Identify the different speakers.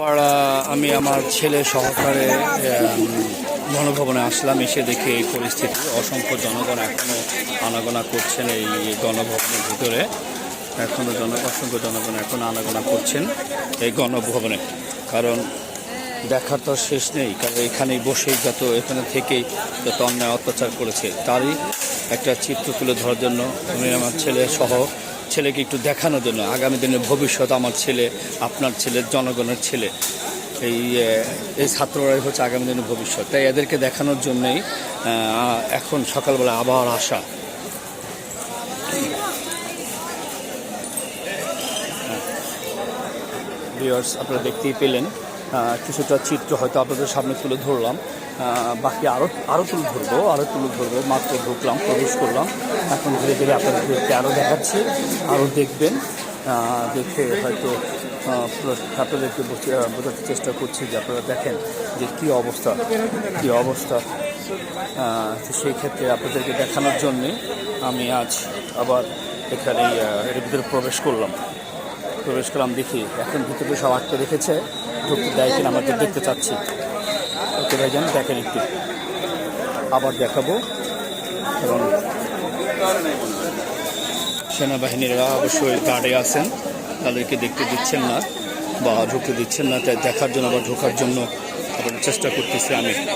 Speaker 1: পাড়া, আমি আমার ছেলে সহকারে গণভবনে আসলাম, এসে দেখি এই পরিস্থিতি। অসংখ্য জনগণ এখনও আনাগোনা করছেন এই গণভবনের ভিতরে। এখনও জন, অসংখ্য জনগণ এখন আনাগোনা করছেন এই গণভবনে। কারণ দেখার তো শেষ নেই, কারণ এখানেই বসেই যত, এখানে থেকেই যত অন্যায় অত্যাচার করেছে, তারই একটা চিত্র তুলে ধরার জন্য আমি আমার ছেলে সহ ছেলেকে একটু দেখানোর জন্য। আগামী দিনের ভবিষ্যৎ আমার ছেলে, আপনার ছেলে, জনগণের ছেলে। এই এই ছাত্ররাই হচ্ছে আগামী দিনের ভবিষ্যৎ। তাই এদেরকে দেখানোর জন্যই এখন সকালবেলা আবার আসা ভিউয়ার্স আপনারা দেখতেই পেলেন। কিছুটা চিত্র হয়তো আপনাদের সামনে তুলে ধরলাম। বাকি আরও আরও তুলে ধরবো আরও তুলে ধরবো। মাত্র ঢুকলাম, প্রবেশ করলাম। এখন ধীরে ধীরে আপনাদেরকে আরও দেখাচ্ছি আরও দেখবেন। দেখে হয়তো আপনাদেরকে বোঝাতে চেষ্টা করছি যে আপনারা দেখেন যে কী অবস্থা কী অবস্থা। সেই ক্ষেত্রে আপনাদেরকে দেখানোর জন্যে আমি আজ আবার এখানে এর ভিতরে প্রবেশ করলাম। প্রবেশ করলাম দেখি, এখন ভিতরে সব আটকে রেখেছে। ঢুকতে দেয় কিনা আমরা দেখতে চাচ্ছি। ওকে ভাইজান, দেখেন একটু। আবার দেখাবো। এবং সেনাবাহিনীরা অবশ্যই গার্ডে আছেন। তাদেরকে দেখতে দিচ্ছেন না বা ঢুকতে দিচ্ছেন না। তাই দেখার জন্য বা ঢোকার জন্য আবার চেষ্টা করতেছি আমি।